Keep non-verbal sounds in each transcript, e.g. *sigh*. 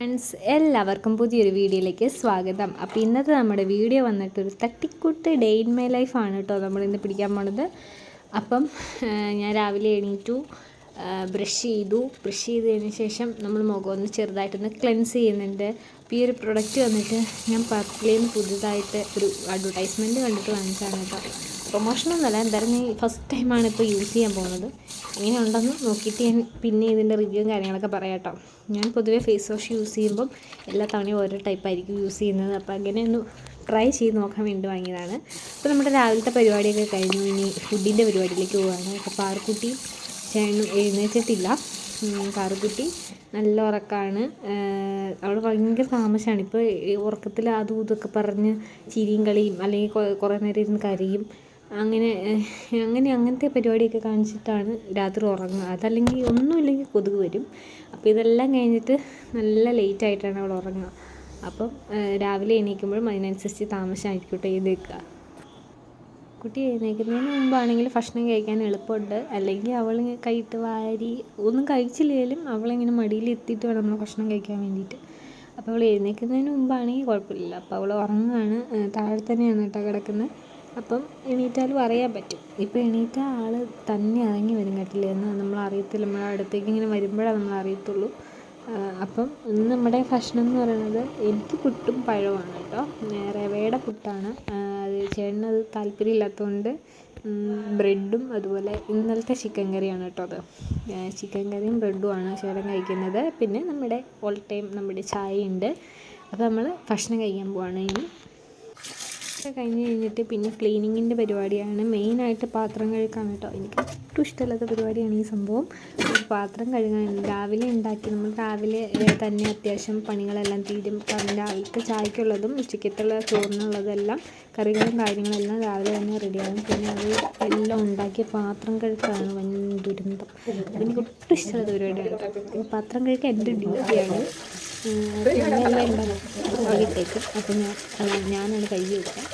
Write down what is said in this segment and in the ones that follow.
Friends എല്ലാവർക്കും പുതിയൊരു വീഡിയോയിലേക്ക് സ്വാഗതം. അപ്പോൾ ഇന്നത്തെ നമ്മുടെ വീഡിയോ വന്നിട്ട് ഒരു തട്ടിക്കൂട്ട് ഡേ ഇൻ മൈ ലൈഫാണ് കേട്ടോ നമ്മൾ ഇന്ന് പിടിക്കാൻ പോണത്. അപ്പം ഞാൻ രാവിലെ എണീറ്റു ബ്രഷ് ചെയ്തു. ബ്രഷ് ചെയ്തതിന് ശേഷം നമ്മൾ മുഖം ഒന്ന് ചെറുതായിട്ടൊന്ന് ക്ലെൻസ് ചെയ്യുന്നുണ്ട്. അപ്പോൾ ഈ ഒരു പ്രൊഡക്റ്റ് വന്നിട്ട് ഞാൻ പർപ്പിളിൽ നിന്ന് പുതുതായിട്ട് ഒരു അഡ്വർടൈസ്മെന്റ് കണ്ടിട്ട് വാങ്ങിച്ചാണ് കേട്ടോ. പ്രൊമോഷനൊന്നുമല്ല എന്തായാലും ഞാൻ ഫസ്റ്റ് ടൈമാണ് ഇപ്പോൾ യൂസ് ചെയ്യാൻ പോകുന്നത്. എങ്ങനെ ഉണ്ടെന്ന് നോക്കിയിട്ട് ഞാൻ പിന്നെ ഇതിന്റെ റിവ്യൂവും കാര്യങ്ങളൊക്കെ പറയാം കേട്ടോ. ഞാൻ പൊതുവേ ഫേസ് വാഷ് യൂസ് ചെയ്യുമ്പം എല്ലാ തവണയും ഓരോ ടൈപ്പായിരിക്കും യൂസ് ചെയ്യുന്നത്. അപ്പോൾ അങ്ങനെ ഒന്ന് ട്രൈ ചെയ്ത് നോക്കാൻ വേണ്ടി വാങ്ങിയതാണ്. അപ്പോൾ നമ്മുടെ രാവിലത്തെ പരിപാടിയൊക്കെ കഴിഞ്ഞു. ഇനി ഫുഡിന്റെ പരിപാടിയിലേക്ക് പോവുകയാണ് അപ്പോൾ പാറക്കുട്ടി ചേട്ടനും എഴുന്നേറ്റിട്ടില്ല. പാറുക്കുട്ടി നല്ല ഉറക്കമാണ് അവൾ ഭയങ്കര താമസമാണ് ഇപ്പോൾ ഉറക്കത്തിൽ അതും ഇതൊക്കെ പറഞ്ഞ് ചിരിയും കളിയും അല്ലെങ്കിൽ കുറേ നേരം ഇരുന്ന് കരയും. അങ്ങനെ അങ്ങനെ അങ്ങനത്തെ പരിപാടിയൊക്കെ കാണിച്ചിട്ടാണ് രാത്രി ഉറങ്ങുക. അതല്ലെങ്കിൽ ഒന്നുമില്ലെങ്കിൽ കൊതുക് വരും. അപ്പോൾ ഇതെല്ലാം കഴിഞ്ഞിട്ട് നല്ല ലേറ്റ് ആയിട്ടാണ് അവൾ ഉറങ്ങുക. അപ്പം രാവിലെ എണീക്കുമ്പോഴും അതിനനുസരിച്ച് താമസമായിരിക്കും കേട്ടോ എഴുന്നേൽക്കുക കുട്ടി എഴുന്നേൽക്കുന്നതിന് മുമ്പാണെങ്കിൽ ഭക്ഷണം കഴിക്കാൻ എളുപ്പമുണ്ട്. അല്ലെങ്കിൽ അവൾ കൈയിട്ട് വാരി ഒന്നും കഴിച്ചില്ലെങ്കിലും അവളിങ്ങനെ മടിയിൽ എത്തിയിട്ട് വേണം നമ്മൾ ഭക്ഷണം കഴിക്കാൻ വേണ്ടിയിട്ട്. അപ്പോൾ അവൾ എഴുന്നേൽക്കുന്നതിന് മുമ്പാണെങ്കിൽ കുഴപ്പമില്ല. അപ്പോൾ അവൾ ഉറങ്ങുകയാണ് താഴെ തന്നെയാണ് കേട്ടോ കിടക്കുന്നത്. അപ്പം എണീറ്റാലും അറിയാൻ പറ്റും. ഇപ്പോൾ എണീറ്റ ആൾ തന്നെ ഇറങ്ങി വരും കട്ടിലെന്ന് നമ്മൾ അറിയത്തില്ല. നമ്മൾ അടുത്തേക്ക് ഇങ്ങനെ വരുമ്പോഴാണ് നമ്മൾ അറിയത്തുള്ളൂ. അപ്പം ഇന്ന് നമ്മുടെ ഭക്ഷണം എന്ന് പറയുന്നത് എനിക്ക് പുട്ടും പഴവുമാണ് കേട്ടോ. റവയുടെ പുട്ടാണ്. അത് ചേട്ടനത് താല്പര്യമില്ലാത്തതുകൊണ്ട് ബ്രെഡും അതുപോലെ ഇന്നലത്തെ ചിക്കൻ കറിയാണ് കേട്ടോ അത്. ചിക്കൻ കറിയും ബ്രെഡുമാണ് ചേട്ടൻ കഴിക്കുന്നത്. പിന്നെ നമ്മുടെ ഓൾ ടൈം നമ്മുടെ ചായയുണ്ട്. അപ്പോൾ നമ്മൾ ഭക്ഷണം കഴിക്കാൻ പോവാണ് ഇനി. ഒക്കെ കഴിഞ്ഞ് കഴിഞ്ഞിട്ട് പിന്നെ ക്ലീനിങ്ങിന്റെ പരിപാടിയാണ്. മെയിനായിട്ട് പാത്രം കഴുകാണ് കേട്ടോ. എനിക്ക് ഒട്ടും ഇഷ്ടമില്ലാത്ത പരിപാടിയാണ് ഈ സംഭവം. പാത്രം കഴുകാൻ. രാവിലെ ഉണ്ടാക്കി നമ്മൾ രാവിലെ തന്നെ അത്യാവശ്യം പണികളെല്ലാം തീരും. കാരണം രാവിലത്തെ ചായക്കുള്ളതും ഉച്ചക്കത്തുള്ള ചോറിനുള്ളതെല്ലാം കറികളും കാര്യങ്ങളെല്ലാം രാവിലെ തന്നെ റെഡിയാകും പിന്നെ അത് എല്ലാം ഉണ്ടാക്കിയ പാത്രം കഴുക്കാണ് വൻ ദുരന്തം. എനിക്ക് ഒട്ടും ഇഷ്ടമില്ലാത്ത പരിപാടിയാണ്. പാത്രം കഴുകാൻ എന്റെ ഡ്യൂട്ടിയാണ് വൈകിട്ടേക്ക് അപ്പം ഞാൻ ഞാനാണ് കൈ വെക്കുക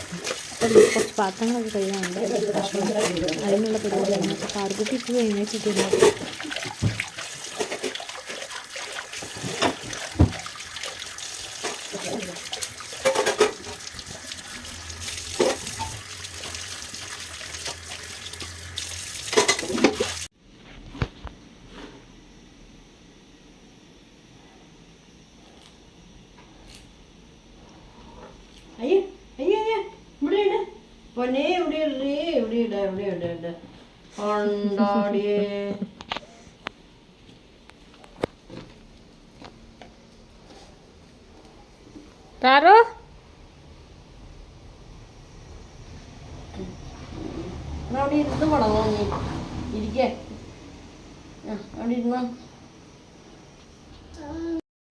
അപ്പം കുറച്ച് പാത്രങ്ങളൊക്കെ കഴുകാനുണ്ട് ഭക്ഷണം അതിനുള്ള പരിപാടിയാണ് അപ്പോൾ പാർക്കുട്ടി ഇപ്പോൾ എഴുന്നേറ്റിട്ടില്ല അയ്യോ അയ്യോ അയ്യോ ഇവിടെ ഇട് പൊന്നെ ഇവിടെ ഇടേ ഇവിടെ ഇട ഇവിടെ ഇട ഇട ഉണ്ടാടിയേ താറോ എന്നാ അവിടെ ഇരുന്ന് പടങ്ങോ നീ ഇരിക്കേ ആ അവിടെ ഇരുന്നോ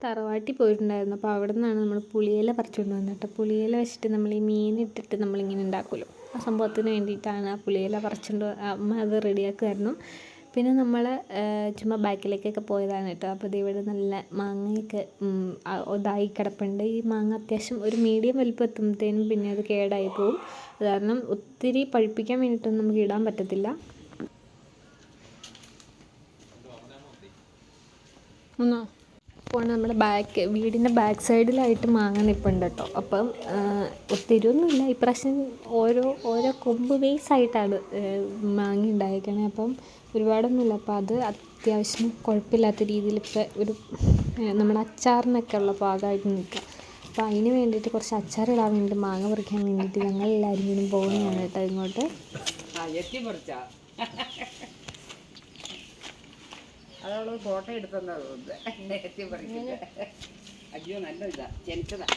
തറവാട്ടിൽ പോയിട്ടുണ്ടായിരുന്നു. അപ്പോൾ അവിടെ നിന്നാണ് നമ്മൾ പുളിയില പറിച്ചുകൊണ്ട് വന്നത് കേട്ടോ പുളിയില വെച്ചിട്ട് നമ്മൾ ഈ മീൻ ഇട്ടിട്ട് നമ്മളിങ്ങനെ ഉണ്ടാക്കുമല്ലോ ആ സംഭവത്തിന് വേണ്ടിയിട്ടാണ് ആ പുളിയില പറിച്ചുകൊണ്ട് അമ്മ അത് റെഡിയാക്കുമായിരുന്നു പിന്നെ നമ്മൾ ചുമ്മാ ബാക്കിലേക്കൊക്കെ പോയതാണ് കേട്ടോ അപ്പോൾ ഇത് ഇവിടെ നല്ല മാങ്ങയൊക്കെ ഇതായി കിടപ്പുണ്ട്. ഈ മാങ്ങ അത്യാവശ്യം ഒരു മീഡിയം വലിപ്പം എത്തുമ്പോഴത്തേനും പിന്നെ അത് കേടായി പോകും കാരണം ഒത്തിരി പഴുപ്പിക്കാൻ വേണ്ടിയിട്ടൊന്നും നമുക്ക് ഇടാൻ പറ്റത്തില്ല. ഒന്നോ? അപ്പോൾ നമ്മുടെ ബാക്ക് വീടിന്റെ ബാക്ക് സൈഡിലായിട്ട് മാങ്ങ നിൽപ്പുണ്ട് കേട്ടോ അപ്പം ഒത്തിരി ഒന്നുമില്ല ഇപ്രാവശ്യം ഓരോ ഓരോ കൊമ്പ് വേസ് ആയിട്ടാണ് മാങ്ങ ഉണ്ടായിരിക്കണേ. അപ്പം ഒരുപാടൊന്നുമില്ല. അപ്പോൾ അത് അത്യാവശ്യം കുഴപ്പമില്ലാത്ത രീതിയിൽ ഇപ്പോൾ ഒരു നമ്മുടെ അച്ചാറിനൊക്കെ ഉള്ള പാകമായിട്ട് നിൽക്കുക. അപ്പോൾ അതിന് വേണ്ടിയിട്ട് കുറച്ച് അച്ചാറിടാൻ വേണ്ടി മാങ്ങ പറിക്കാൻ വേണ്ടിയിട്ട് ഞങ്ങൾ എല്ലാവരും കൂടി പോകുന്നതാണ് കേട്ടോ ഇങ്ങോട്ട്. അതവൾ ഫോട്ടോ എടുത്തെന്നാ തോന്നുന്നത് എത്തി പറിക്കുന്നത് അയ്യോ നല്ല ഇതാ. ജനിച്ചതാ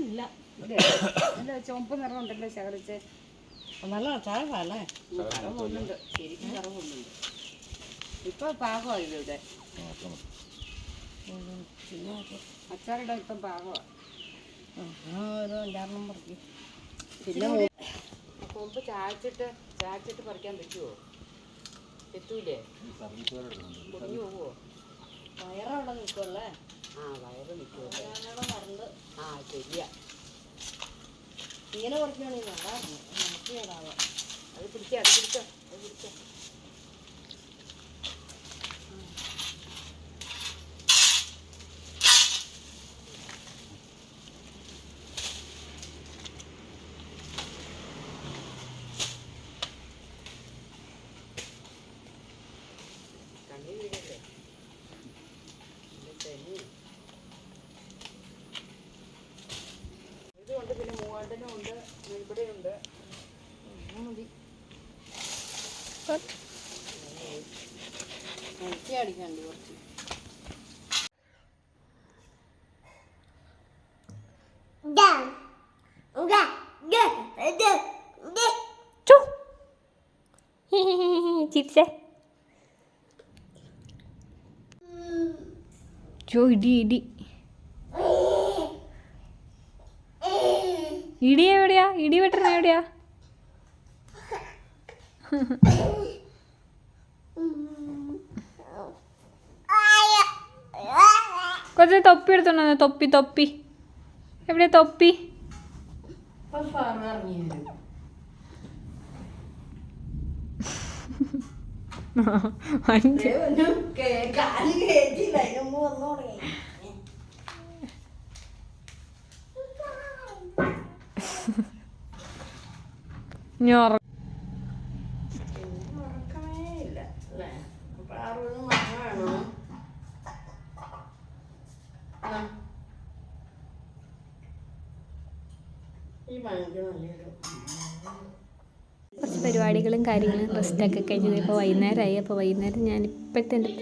ഇല്ല? നല്ല ചുവപ്പ് നിറം ഉണ്ടല്ലോ ശകലിച്ച് നല്ല ചായല്ലേ കറവുന്നുണ്ട് ശരിക്കും കറവുന്നുണ്ട് ഇപ്പൊ പാകമാണ്. ഇവിടെ അച്ചാറിടാൻ ഇപ്പം പാകമാണ് ഒരു അഞ്ചാറെണ്ണം പറിക്കും. പിന്നെ മുമ്പ് ചായച്ചിട്ട് ചായച്ചിട്ട് പറിക്കാൻ പറ്റുമോ എത്തൂലേ പൊടിഞ്ഞു പോവോ? വയറവിടെ നിൽക്കുമല്ലേ ആ വയറ് നിൽക്കുമല്ലേ വരണ്ട്. ആ ശരിയാ. ഇങ്ങനെ പറിക്കുകയാണെങ്കിൽ നടാറുണ്ട് നോക്കിയതാവാം അത് പിടിക്കാം അത് പിടിക്കാം അത് പിടിച്ചോ. അടിക്കണ്ട് കുറച്ച് ചു ചിരിച്ചേ ചോ ഇടി ഇടി ഇടി എവിടെയാ? ഇടി വെട്ടണ എവിടെയാ? കുറച്ച് തൊപ്പി എടുത്തോണ്ടോ തൊപ്പി തൊപ്പി. എവിടെ തൊപ്പി? അപ്പം ഫാറ് ഇറങ്ങി വരും അഞ്ച് ദേ ഒന്നും കേ- കാൽ കയറ്റിയില്ല അതിന് മുമ്പ് വന്നു തുടങ്ങി ഇനി ഉറ പിന്നെ ഉറക്കമേ ഇല്ല അല്ലേ അപ്പൊ അറുപത് മണി വേണം ആ. ഈ പണിക്ക് നല്ലൊരു കുറച്ച് പരിപാടികളും കാര്യങ്ങളും റെസ്റ്റൊക്കെ കഴിഞ്ഞത് ഇപ്പോൾ വൈകുന്നേരമായി. അപ്പോൾ വൈകുന്നേരം ഞാൻ ഇപ്പോഴത്തെ എന്റെ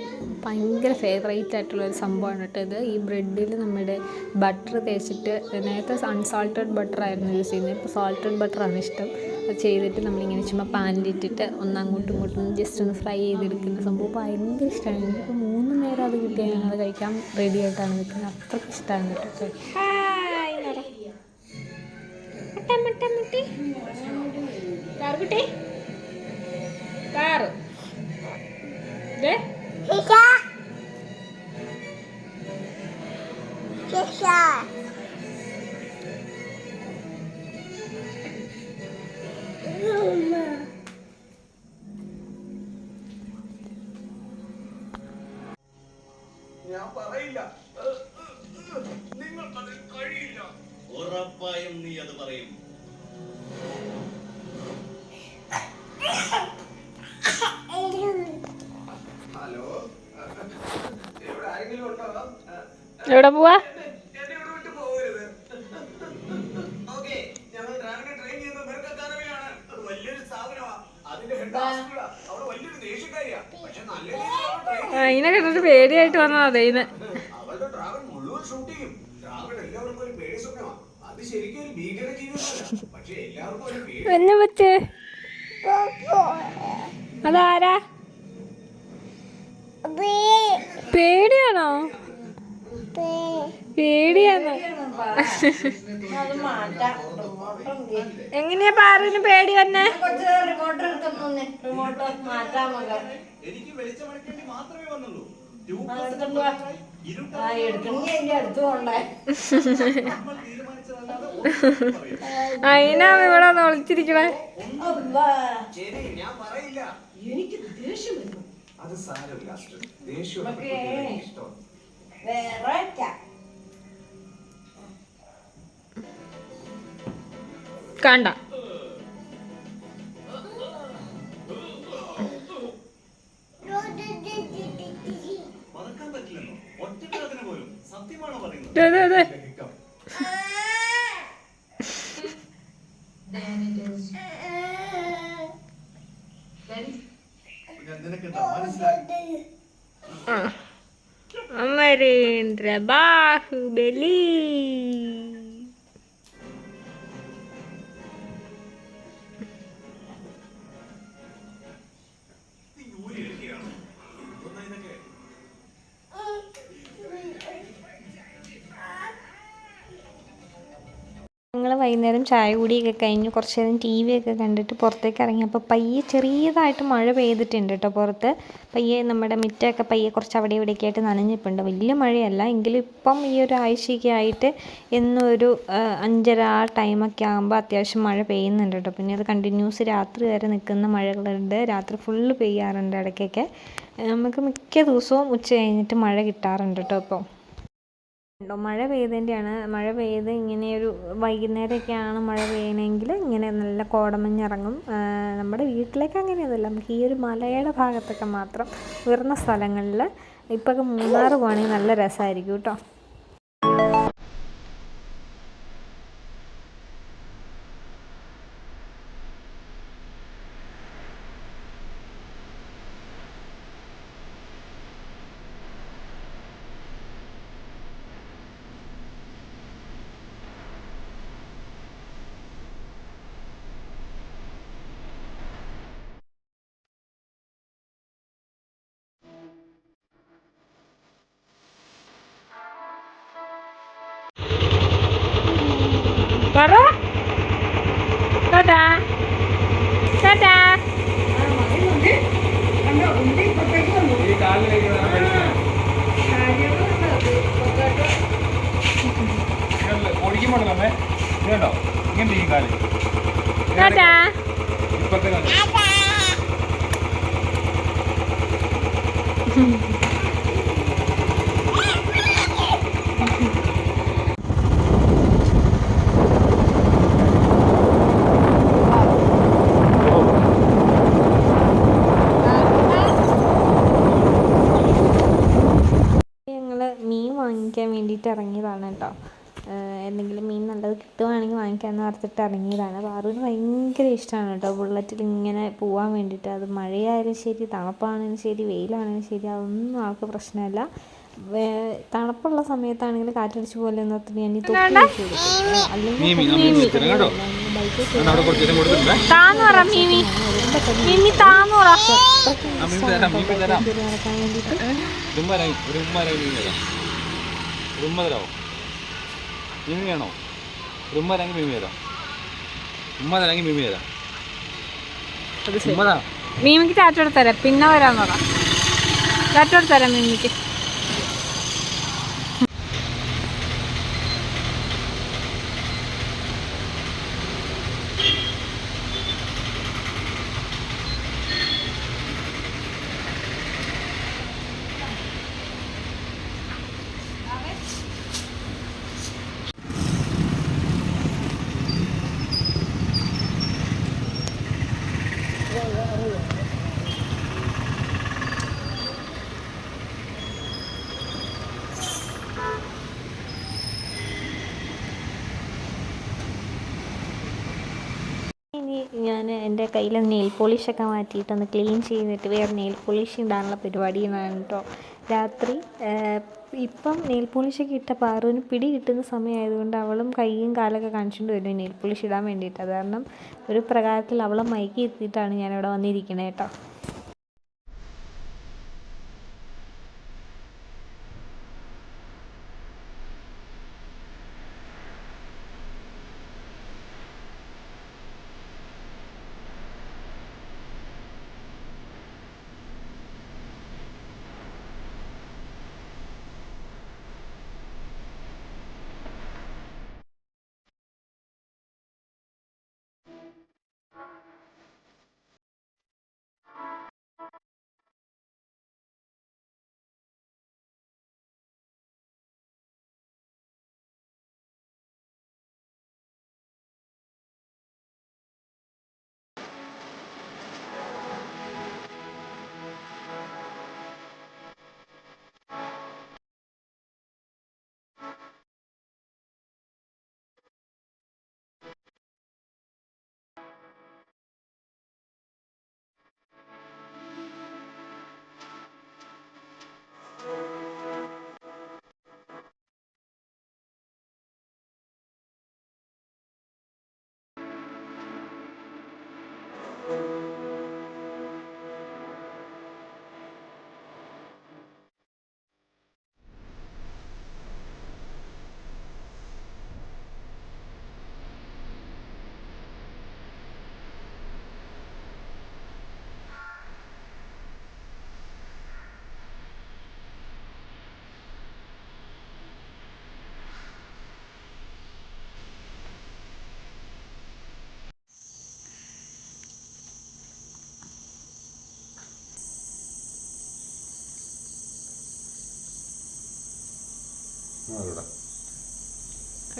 ഭയങ്കര ഫേവറേറ്റ് ആയിട്ടുള്ള ഒരു സംഭവമാണ് കേട്ടോ ഇത്. ഈ ബ്രെഡിൽ നമ്മുടെ ബട്ടർ തേച്ചിട്ട് നേരത്തെ അൺസാൾട്ടഡ് ബട്ടർ ആയിരുന്നു യൂസ് ചെയ്യുന്നത്. ഇപ്പോൾ സാൾട്ടഡ് ബട്ടറാണ് ഇഷ്ടം. അത് ചെയ്തിട്ട് നമ്മളിങ്ങനെ ചുമ്മാ പാനിലിട്ടിട്ട് ഒന്ന് അങ്ങോട്ടും ഇങ്ങോട്ടും ജസ്റ്റ് ഒന്ന് ഫ്രൈ ചെയ്തെടുക്കുന്ന സംഭവം ഭയങ്കര ഇഷ്ടമാണ് എനിക്കിപ്പോൾ മൂന്ന് നേരം അത് കിട്ടിയാൽ ഞങ്ങൾ കഴിക്കാൻ റെഡി ആയിട്ടാണ് നിൽക്കുന്നത്. അത്രയ്ക്ക് ഇഷ്ടമാണ് കേട്ടോ. മുട്ടി കാറുകുട്ടി? കാറ്. ദേ. ഞാൻ പറയില്ല. നിങ്ങൾക്കതിൽ കഴിയില്ല. ഉറപ്പായും നീ അത് പറയും. എവിടെ പോവാ? അതിനെ കണ്ടിട്ട് പേടിയായിട്ട് വന്നതാ ദൈവം അവളുടെ ഡ്രാഗൺ മുഴുവൻ ഷൂട്ട് ചെയ്യും ഡ്രാഗൺ എല്ലാവർക്കും ഒരു പേടി സ്വപ്നമാണ് അത് ശരിക്കും ഒരു ഭീകര ജീവിതമല്ല പക്ഷെ എല്ലാവർക്കും ഒരു പേടി എന്നെ പറ്റേ? അതാരാ? പേടിയാണോ? പേടിയാണോ? എങ്ങനെയാ പാറിന് പേടി വന്നെ? എനിക്ക് വെളിച്ചമടിക്കേണ്ടി മാത്രമേ വന്നുള്ളൂ. അതിനാ ഇവിടെ പറയില്ല. എനിക്ക് ദേഷ്യം വരുന്നു. അത് സാരമില്ല ദേഷ്യം വേറെ കണ്ട. പറ്റില്ലെന്നോ പോലും സത്യമാണോ പറയുന്നത്? അമരേന്ദ്ര ബാഹുബലി. ഞങ്ങൾ വൈകുന്നേരം ചായ കൂടിയൊക്കെ കഴിഞ്ഞ് കുറച്ച് നേരം ടി വി ഒക്കെ കണ്ടിട്ട് പുറത്തേക്ക് ഇറങ്ങി അപ്പോൾ പയ്യെ ചെറിയതായിട്ട് മഴ പെയ്തിട്ടുണ്ട് കേട്ടോ പുറത്ത്. പയ്യെ നമ്മുടെ മുറ്റമൊക്കെ പയ്യെ കുറച്ച് അവിടെ ഇവിടെയൊക്കെ ആയിട്ട് നനഞ്ഞിട്ടുണ്ട്. വലിയ മഴയല്ല എങ്കിലും ഇപ്പം ഈ ഒരു ആഴ്ചയൊക്കെ ആയിട്ട് എന്നും ഒരു അഞ്ചര ആ ടൈമൊക്കെ ആകുമ്പോൾ അത്യാവശ്യം മഴ പെയ്യുന്നുണ്ട് കേട്ടോ പിന്നെ അത് കണ്ടിന്യൂസ് രാത്രി വരെ നിൽക്കുന്ന മഴകളുണ്ട്. രാത്രി ഫുള്ള് പെയ്യാറുണ്ട് ഇടയ്ക്കൊക്കെ. നമുക്ക് മിക്ക ദിവസവും ഉച്ച കഴിഞ്ഞിട്ട് മഴ കിട്ടാറുണ്ട് കേട്ടോ ഇപ്പോൾ ഉണ്ടോ മഴ പെയ്തതിന്റെയാണ് മഴ പെയ്ത് ഇങ്ങനെ ഒരു വൈകുന്നേരമൊക്കെയാണ് മഴ പെയ്യണമെങ്കിൽ ഇങ്ങനെ നല്ല കോടമഞ്ഞിറങ്ങും. നമ്മുടെ വീട്ടിലേക്ക് അങ്ങനെയൊന്നുമില്ല നമുക്ക് ഈ ഒരു മലയുടെ ഭാഗത്തൊക്കെ മാത്രം ഉയർന്ന സ്ഥലങ്ങളിൽ ഇപ്പോഴൊക്കെ മൂന്നാർ പോകണമെങ്കിൽ നല്ല രസമായിരിക്കും കേട്ടോ. പറ. ടാറ്റാ ടാറ്റാ ഓടിക്കുമ്പോഴല്ലേ അമ്മേ? ഇത് കണ്ടോ ഇങ്ങനെ ഈ കാൽ ടാറ്റാ ഇപ്പത്തെ കാൽ *laughs* ഞങ്ങൾ മീൻ വാങ്ങിക്കാൻ വേണ്ടിയിട്ട് ഇറങ്ങിയതാണ് കേട്ടോ. എന്തെങ്കിലും മീൻ നല്ലത് കിട്ടുവാണെങ്കിൽ വാങ്ങിക്കാമെന്ന് ഓർത്തിട്ട് ഇറങ്ങിയതാണ്. പാറുവിന് ഭയങ്കര ഇഷ്ടമാണ് കേട്ടോ ബുള്ളറ്റിൽ ഇങ്ങനെ പോകാൻ വേണ്ടിയിട്ട്. അത് മഴയായാലും ശരി തണുപ്പാണെങ്കിലും ശരി വെയിലാണെങ്കിലും ശരി അതൊന്നും ആൾക്ക് പ്രശ്നമല്ല. തണുപ്പുള്ള സമയത്താണെങ്കിൽ കാറ്റടിച്ച് പോലെ ഓർത്തിട്ട് ഞാൻ തൊപ്പി നടക്കാൻ വേണ്ടിയിട്ട് മീൻ തരാം തരാമോ മീമി തരാം ഉമ്മ തരാമെങ്കിൽ മീമി തരാം മീമിക്ക് ചാറ്റോട് തരാം. പിന്നെ വരാൻ പറ. ടാറ്റ തരാം മീമിക്ക് ഇനി ഞാൻ എന്റെ കയ്യിലെ നെയിൽ പോളിഷൊക്കെ മാറ്റിയിട്ട് ഒന്ന് ക്ലീൻ ചെയ്തിട്ട് വേറെ നെയിൽ പോളിഷ് ഇടാനുള്ള പരിപാടി എന്നാണ് കേട്ടോ. രാത്രി ഇപ്പം നെയിൽ പോളിഷൊക്കെ ഇട്ട പാറുവിന് പിടി കിട്ടുന്ന സമയമായതുകൊണ്ട് അവളും കൈയും കാലൊക്കെ കാണിച്ചുകൊണ്ട് വരും നെയിൽ പോളിഷ് ഇടാൻ വേണ്ടിയിട്ട്. അത് കാരണം ഒരു പ്രകാരത്തിൽ അവളെ മയക്കി എത്തിയിട്ടാണ് ഞാനിവിടെ വന്നിരിക്കുന്നത് കേട്ടോ.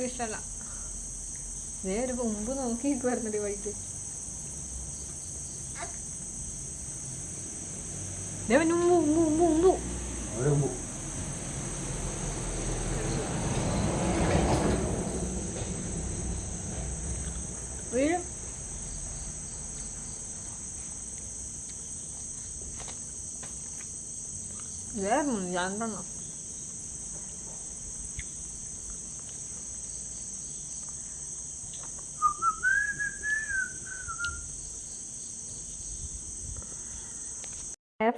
ഇഷ്ടമല്ല ഇതേ ഒരു മുമ്പ് നോക്കി നിൽക്കുമായിരുന്നടി വഴിക്ക് ദേ മുമ്പ് മുമ്പ് മുമ്പ് മുമ്പ് വീഴും. ഇതായിരുന്നു രണ്ടെണ്ണം.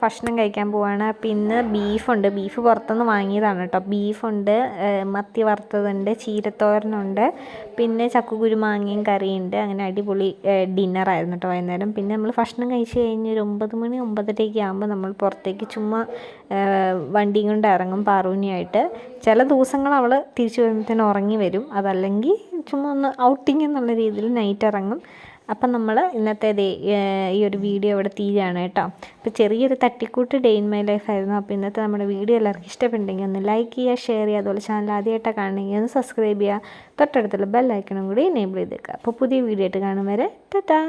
ഭക്ഷണം കഴിക്കാൻ പോവാണ്. പിന്നെ ഇന്ന് ബീഫുണ്ട്. ബീഫ് പുറത്തുനിന്ന് വാങ്ങിയതാണ് കേട്ടോ. ബീഫുണ്ട് മത്തി വറുത്തതുണ്ട് ചീരത്തോരനുണ്ട് പിന്നെ ചക്കക്കുരു മാങ്ങയും കറിയുണ്ട്. അങ്ങനെ അടിപൊളി ഡിന്നറായിരുന്നു കേട്ടോ വൈകുന്നേരം. പിന്നെ നമ്മൾ ഭക്ഷണം കഴിച്ച് കഴിഞ്ഞ് ഒരു ഒമ്പത് മണി ഒമ്പതരയൊക്കെ ആകുമ്പോൾ നമ്മൾ പുറത്തേക്ക് ചുമ്മാ വണ്ടിയും കൊണ്ട് ഇറങ്ങും പാറൂനിയായിട്ട് ചില ദിവസങ്ങൾ അവൾ തിരിച്ചു വരുമ്പോഴത്തേന് ഉറങ്ങി വരും. അതല്ലെങ്കിൽ ചുമ്മാ ഒന്ന് ഔട്ടിങ് എന്നുള്ള രീതിയിൽ നൈറ്റ് ഇറങ്ങും. അപ്പം നമ്മൾ ഇന്നത്തെ ഈ ഒരു വീഡിയോ ഇവിടെ തീരാണ് കേട്ടോ. അപ്പോൾ ചെറിയൊരു തട്ടിക്കൂട്ട് ഡേ ഇൻ മൈ ലൈഫ് ആയിരുന്നു. അപ്പോൾ ഇന്നത്തെ നമ്മുടെ വീഡിയോ എല്ലാവർക്കും ഇഷ്ടപ്പെട്ടുണ്ടെങ്കിൽ ഒന്ന് ലൈക്ക് ചെയ്യുക ഷെയർ ചെയ്യുക അതുപോലെ ചാനൽ ആദ്യമായിട്ടാണ് കാണണമെങ്കിൽ ഒന്ന് സബ്സ്ക്രൈബ് ചെയ്യുക. തൊട്ടടുത്തുള്ള ബെല്ലൈക്കണും കൂടി എനേബിൾ ചെയ്തേക്കുക. അപ്പോൾ പുതിയ വീഡിയോ ആയിട്ട് കാണും വരെ. ടാറ്റാ.